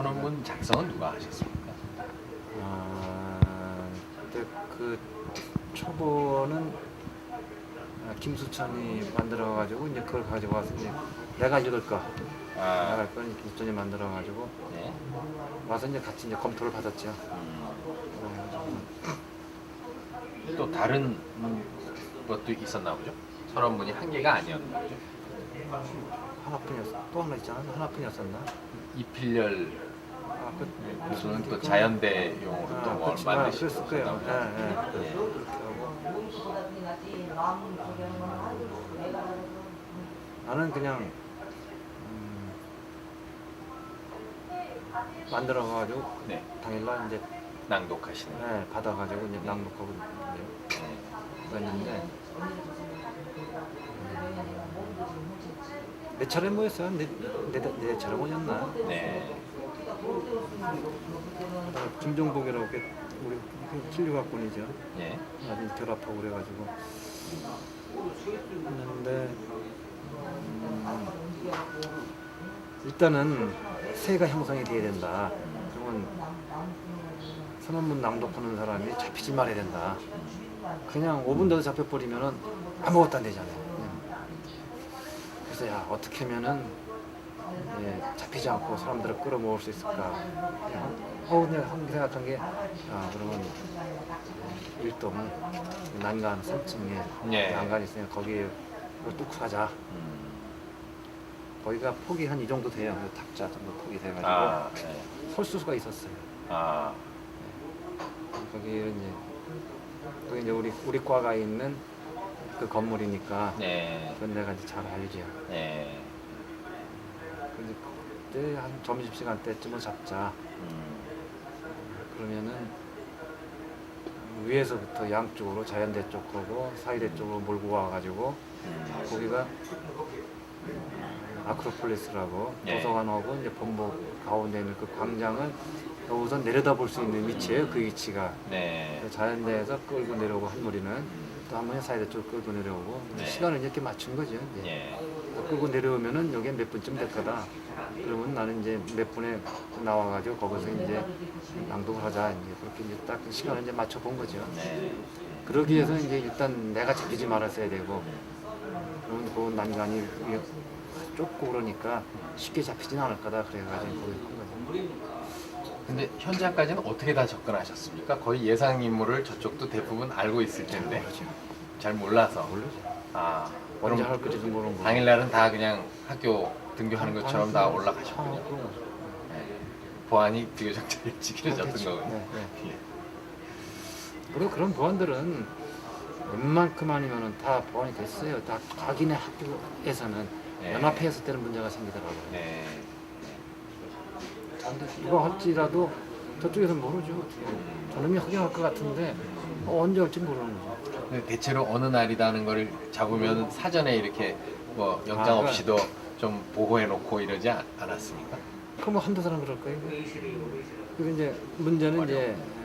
선언문 작성은 누가 하셨습니까? 아, 그때 그 초보는 아, 김수천이 만들어가지고 이제 그걸 가지고 와서 이제 내가 읽을 거, 아, 할 거는 김수천이 만들어가지고 네. 와서 이제 같이 이제 검토를 받았죠. 음, 또 다른 음, 것도 있었나 보죠? 선언문이 한 개가 아니었나 보죠? 하나뿐이었, 또 하나 있잖아. 하나뿐이었었나? 이필열 교수는 또 자연대용으로 아, 또뭘 그렇지. 아, 만드시고 거예요. 예, 예. 하고. 나는 그냥 음, 만들어 가지고 네, 당일날 이제 낭독하시는 네, 받아 가지고 이제 낭독하고 이제 네. 그랬는데 내 차례 뭐였어요? 내, 내, 내 차례 뭐였나? 네. 어, 김종복이라고 그 우리 킬류가꾼이죠. 네. 나중에 결합하고 그래가지고 했는데 음, 일단은 세가 형성이 돼야 된다. 그러면 선언문 낭독하는 사람이 잡히지 말아야 된다. 그냥 5분 더 잡혀버리면은 아무것도 안 되잖아요. 그냥. 그래서 야 어떻게 하면은 예, 잡히지 않고 사람들을 끌어모을 수 있을까? 어, 그냥 한 생각한 게, 아, 그러면 일동 난간 3층에 예. 난간이 있으니까 거기에 뚝 하자. 음. 거기가 폭이 한 이 정도 돼요. 그 탁자 정도 폭이 돼가지고 아, 네. 설 수가 있었어요. 아, 거기에 이제 또 이제 우리 우리 과가 있는 그 건물이니까 네. 그건 내가 이제 잘 알죠. 네. 그때 한 점심 시간 때쯤은 잡자. 음. 그러면은 위에서부터 양쪽으로 자연대 쪽 거고 사이대 쪽으로 몰고 와가지고 음. 거기가 아크로폴리스라고 예. 도서관하고 이제 본부 가운데 있는 그 광장을 우선 내려다볼 수 있는 위치예요. 그 위치가 네. 자연대에서 끌고 내려오고 한 무리는 또 한 번에 사이대 쪽 끌고 내려오고 네. 시간을 이렇게 맞춘 거죠. 이제. 예. 끌고 내려오면은 여기에 몇 분쯤 될 거다. 그러면 나는 이제 몇 분에 나와가지고 거기서 이제 낭독을 하자. 이제 그렇게 이제 딱 시간을 이제 맞춰 본 거죠. 네. 그러기 위해서 이제 일단 내가 잡히지 말았어야 되고, 그러면 그 난간이 좁고 그러니까 쉽게 잡히진 않을 거다. 그래가지고 거기 한 거죠. 근데 현장까지는 어떻게 다 접근하셨습니까? 거의 예상 인물을 저쪽도 대부분 알고 있을 텐데 모르죠. 잘 몰라서. 모르죠. 아, 언제 할 건지도 모르는 거. 당일날은 다 그냥 학교 등교하는 것처럼 다 아, 올라가셨군요. 그런 거죠. 네. 보안이 비교적 일찍 이루어졌던 그렇겠죠. 거군요. 네, 네. 예. 그리고 그런 보안들은 웬만큼 아니면은 다 보완이 됐어요. 다 자기네 학교에서는 네. 연합회에서 때는 문제가 생기더라고요. 네. 근데 이거 할지라도 저쪽에서는 모르죠. 저놈이 확인할 것 같은데 어, 언제 할지 모르는 거죠. 대체로 어느 날이라는 걸 잡으면 사전에 이렇게 뭐 영장 아, 없이도 좀 보고해 놓고 이러지 않- 않았습니까? 그럼 뭐 한두 사람 그럴 거예요. 그리고 이제 문제는 이제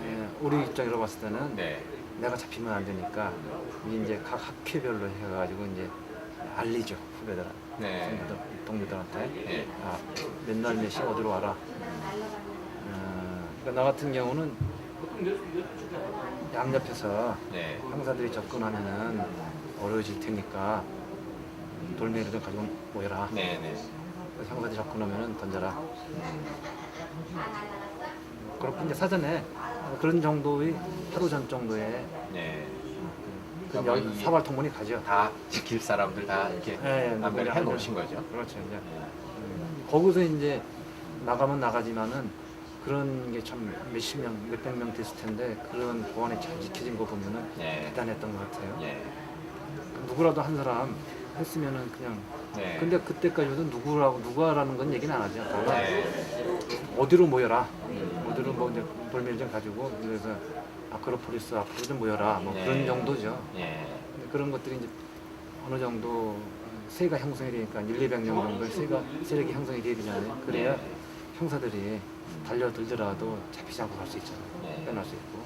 에, 우리 입장으로 봤을 때는 네. 내가 잡히면 안 되니까 이제 각 학회별로 해가지고 이제 알리죠 후배들, 네. 친구들, 동료들한테. 네. 아, 맨날 몇 시 어디로 와라. 어, 그러니까 나 같은 경우는 양옆에서 네. 형사들이 접근하면은 어려워질 테니까 돌멩이를 좀 가지고 모여라. 네. 네. 그래서 형사들이 접근하면은 던져라. 그렇게 이제 사전에 그런 정도의 하루 전 정도에 네. 그 그러니까 이- 사발 통문이 가죠. 다 지킬 사람들 다 이렇게 예, 예, 안배를 누구냐 해 놓으신 거죠. 그렇죠. 이제 네. 음, 거기서 이제 나가면 나가지만은 그런 게 참 몇십 명, 몇백 명 됐을 텐데 그런 보안이 잘 지켜진 거 보면은 네. 대단했던 것 같아요. 예. 누구라도 한 사람 했으면은 그냥 네. 근데 그때까지도 누구라고 누가라는 건 얘기는 안 하죠. 다만 네. 어디로 모여라. 어디로 뭐 이제 좀 가지고 그래서 아크로폴리스 앞으로 좀 모여라. 뭐 네. 그런 정도죠. 예. 근데 그런 것들이 이제 어느 정도 세가 형성이 되니까 1, 200명 정도의 세가 세력이 형성이 돼야 되잖아요. 그래야 네. 형사들이 달려들더라도 잡히지 않고 갈 수 있잖아요. 네. 빼낼 수 있고.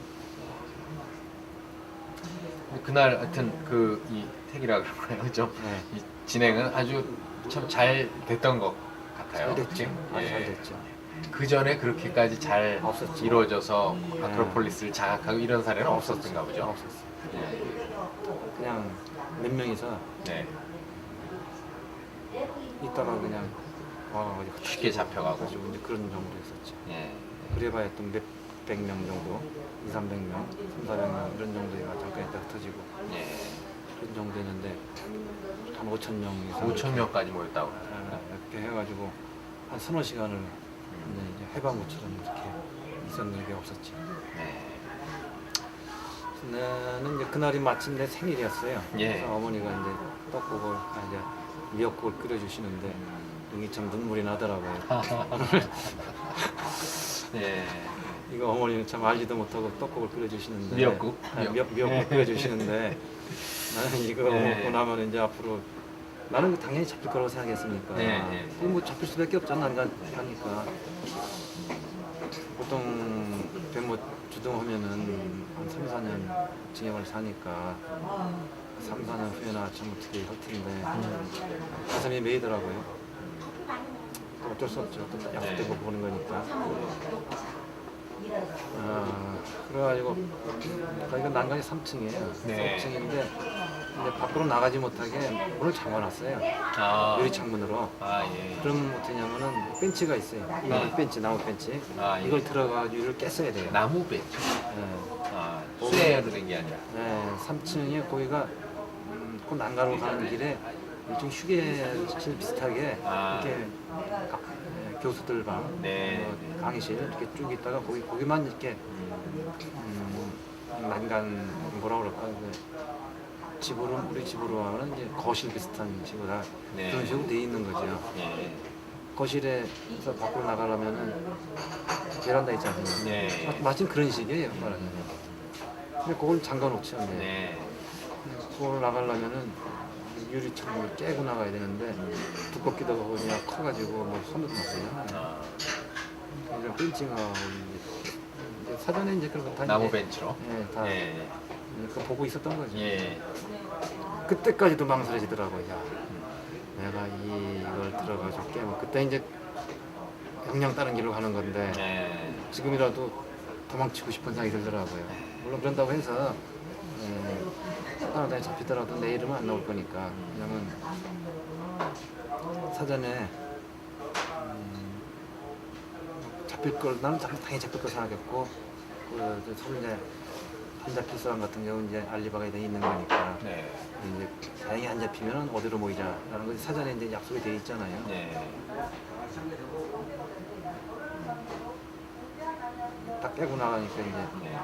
그날 하여튼 그 이 택이라 그러나요? 좀 네. 이 진행은 아주 참 잘 됐던 것 같아요. 잘 됐죠. 아주 예. 잘 됐죠. 그 전에 그렇게까지 잘 없었죠. 이루어져서 네. 아크로폴리스를 장악하고 이런 사례는 없었던가 보죠. 없었어. 네. 그냥 몇 명이서 네. 있다가 그냥 와가지고 쉽게 잡혀가고. 가지고 이제 그런 정도였었지. 예. 그래봐야 또 몇 백 명 정도, 2, 300명, 3, 400명 이런 정도가 잠깐 있다가 터지고 예. 그런 정도였는데 한 5천 명 이상 5천 명까지 모였다고. 아, 이렇게 해가지고 한 서너 시간을 이제 이제 해방구처럼 이렇게 있었는 게 없었지. 네. 나는 이제 그날이 마침 내 생일이었어요. 예. 그래서 어머니가 이제 떡국을 아, 이제 미역국을 끓여주시는데 눈이 참 눈물이 나더라고요. 예. 이거 어머니는 참 알지도 못하고 떡국을 끓여주시는데 미역국? 아, 미역, 미역국 끓여주시는데 나는 이거 네. 먹고 나면 이제 앞으로 나는 당연히 잡힐 거라고 생각했으니까 네, 네. 이거 뭐 잡힐 수밖에 없잖아 안 가- 가니까 보통 배모 주동하면은 한 3, 4년 징역을 사니까 3, 4년 후에나 참 어떻게 할 텐데 가슴이 메이더라고요 또 어쩔 수 없죠 또 약속되고 네. 보는 거니까 아, 그래가지고 거기가 난간이 3층이에요. 네. 3층인데 이제 밖으로 나가지 못하게 문을 잠궈놨어요. 아. 유리 창문으로. 아 예. 그럼 어떠냐면은 벤치가 있어요. 이 네. 벤치, 나무 벤치. 아, 예. 이걸 들어가지고 이를 깼어야 돼요. 나무 벤치. 네. 아 수레로 된 게 아니라. 네, 3층에 거기가 음, 그 난가로 가는 길에 일종 휴게실 비슷하게 아. 이렇게 가- 네, 교수들 방, 네. 뭐 강의실 이렇게 쭉 있다가 거기 거기만 이렇게 음, 난간 뭐라 그럴까 이제 집으로 우리 집으로 하면 이제 거실 비슷한 집으로 네. 그런 식으로 돼 있는 거죠. 예. 거실에서 밖으로 나가려면은 베란다 있잖아요. 네. 마- 마침 그런 식이에요 말하자면. 근데 그걸 잠가 놓죠. 네. 네. 그걸 나가려면은 유리 창문을 깨고 나가야 되는데 두껍기도 하고 그냥 커가지고 뭐 손도. 아, 이런 벤치하고 이제, 이제 사전에 이제 그런 거다 나무 벤치로. 예, 다 예. 그 보고 있었던 거죠. 예. 그때까지도 망설여지더라고요. 야, 내가 이, 이걸 들어가지고 깨면 그때 이제 영양 다른 길로 가는 건데 네. 지금이라도 도망치고 싶은 생각이 들더라고요. 물론 그런다고 해서 사단에 잡히더라도 내 이름은 안 나올 거니까 왜냐면 사전에 음, 잡힐 걸 나는 당- 당연히 잡힐 걸 생각했고 그 서로 이제 안 잡힐 사람 같은 경우 는 이제 알리바가 돼 있는 거니까 네. 이제 다행히 안 잡히면 어디로 모이자라는 것이 사전에 이제 약속이 돼 있잖아요. 네. 딱 깨고 나가니까 이제 네.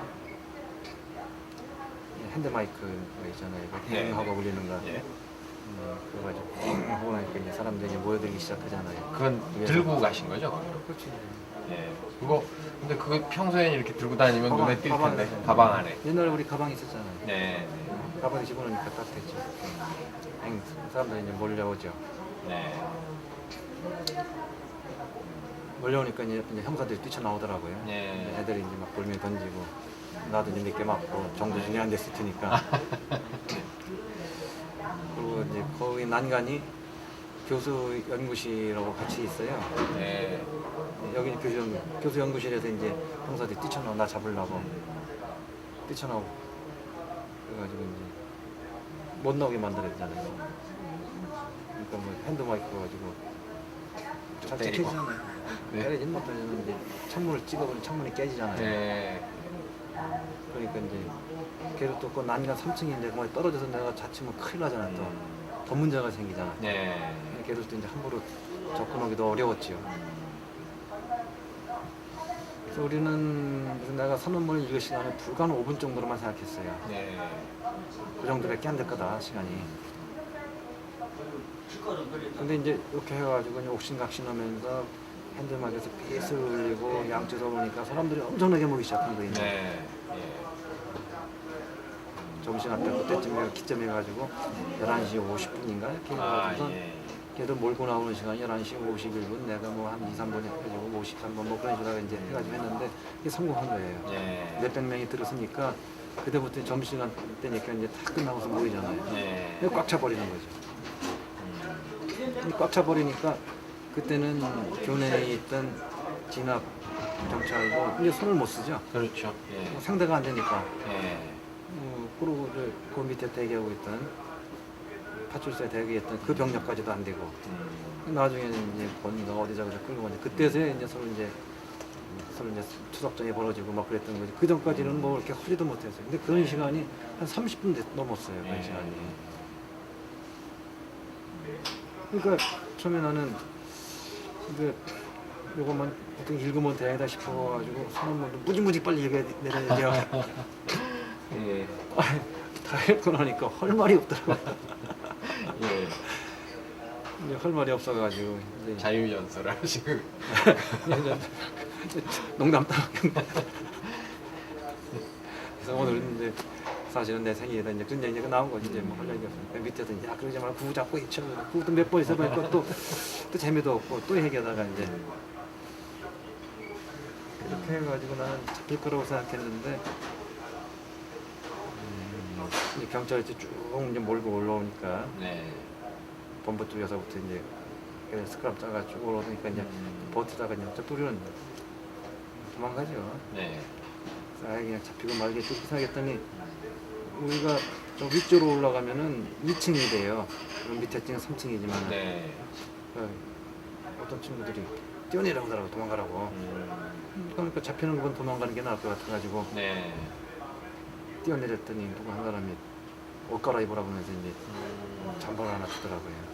핸드 마이크 거 있잖아요. 이거 네. 하고 울리는 거. 예. 음, 그래가지고 땡 하고 나니까 이제 사람들이 이제 모여들기 시작하잖아요. 그건 위에서. 들고 가신 거죠? 그렇지. 예. 그거 근데 그거 평소에 이렇게 들고 다니면 가방, 눈에 띌 텐데 있어요. 가방 안에. 옛날에 우리 가방 있었잖아요. 네. 가방에 집어넣으니까 딱 됐죠. 땡 사람들이 이제 몰려오죠. 네. 몰려오니까 이제, 이제 형사들이 뛰쳐나오더라고요. 네. 애들이 이제 막 돌멩이 던지고 나도 이제 몇개 맞고 정도 중에 안 됐을 테니까. 그리고 이제 거기 난간이 교수 연구실하고 같이 있어요. 네. 여기 교수 연구, 교수 연구실에서 이제 형사들이 뛰쳐나와 나 잡으려고 뛰쳐나오고 그래가지고 이제 못 나오게 만들었잖아요. 그러니까 뭐 핸드 마이크 가지고 잘 때리고. 찍히잖아요. 네. 때리진 못하면 이제 창문을 찍어보면 창문이 깨지잖아요. 네. 그러니까 이제 걔를 또그 난간 3층인데 거기 떨어져서 내가 자치면 큰일 나잖아 또. 더 문제가 생기잖아. 네. 걔를 또 이제 함부로 접근하기도 어려웠지요. 그래서 우리는 그래서 내가 선언문을 읽을 시간을 불과 한 5분 정도로만 생각했어요. 네. 그 정도밖에 안 될 거다 시간이. 근데 이제 이렇게 해가지고 이제 옥신각신하면서 핸들막에서 삐슬 울리고 양쪽으로 오니까 사람들이 엄청나게 모이기 시작한 거예요. 네. 예. 점심 앞에 그때쯤에 기점해 가지고 11시 50분인가 이렇게 아, 해가지고 예. 걔도 몰고 나오는 시간이 11시 51분 내가 뭐 한 2, 3분 해가지고 53분 뭐 그런 식으로 이제 해가지고 했는데 이게 성공한 거예요. 네. 몇백 명이 들었으니까 그때부터 점심시간 때니까 이제 다 끝나고서 모이잖아요. 네. 이거 꽉 차버리는 거죠. 음. 꽉 차버리니까 그때는 교내에 있던 진압 경찰도 이제 손을 못 쓰죠. 그렇죠. 예. 뭐 상대가 안 되니까. 예. 어, 그리고 이제 그 밑에 대기하고 있던 파출소에 대기했던 그 병력까지도 안 되고 음. 나중에는 이제 본인가 어디 저기서 끌고 가는데 그때서야 이제 서로 이제 서로 이제 추석전이 벌어지고 막 그랬던 거지. 그 전까지는 뭐 이렇게 하지도 못했어요. 근데 그런 네. 시간이 한 30분 넘었어요. 그 예. 시간이. 그러니까 처음에 나는 그 요것만 어떻게 읽으면 되겠다 싶어가지고 선언문도 무지무지 빨리 얘기해 내려야 돼요. 예. 다 읽고 나니까 할 말이 없더라고. 예. 이제 할 말이 없어가지고 이제 자유연설 하시고. 농담 따라. 그래서 오늘 이제 사실은 내 생일이다 이제 그런 얘기가 나온 거지 이제 뭐할 얘기. 그 밑에서 이제 아 그러지 말고 구구 잡고 있죠. 구구도 몇 번 있어 보니까 또, 또 재미도 없고 또 얘기하다가 이제 이렇게 해가지고 나는 잡힐 거라고 생각했는데 음, 이제 경찰이 이제 쭉 이제 몰고 올라오니까 네. 본부 쪽에서부터 이제 그냥 스크랍 짜가지고 올라오니까 이제 음. 버티다가 저 뿌리는 도망가죠. 네. 아예 그냥 잡히고 말겠지 생각했더니 우리가 저 위쪽으로 올라가면은 2층이 돼요. 그럼 밑에 층은 3층이지만 네. 어떤 친구들이 뛰어내려고 하더라고 도망가라고. 음. 그러니까 잡히는 건 도망가는 게 나을 것 같아가지고 네. 뛰어내렸더니 누구 한 사람이 옷 갈아입으라고 하면서 이제 음. 잠바를 하나 주더라고요.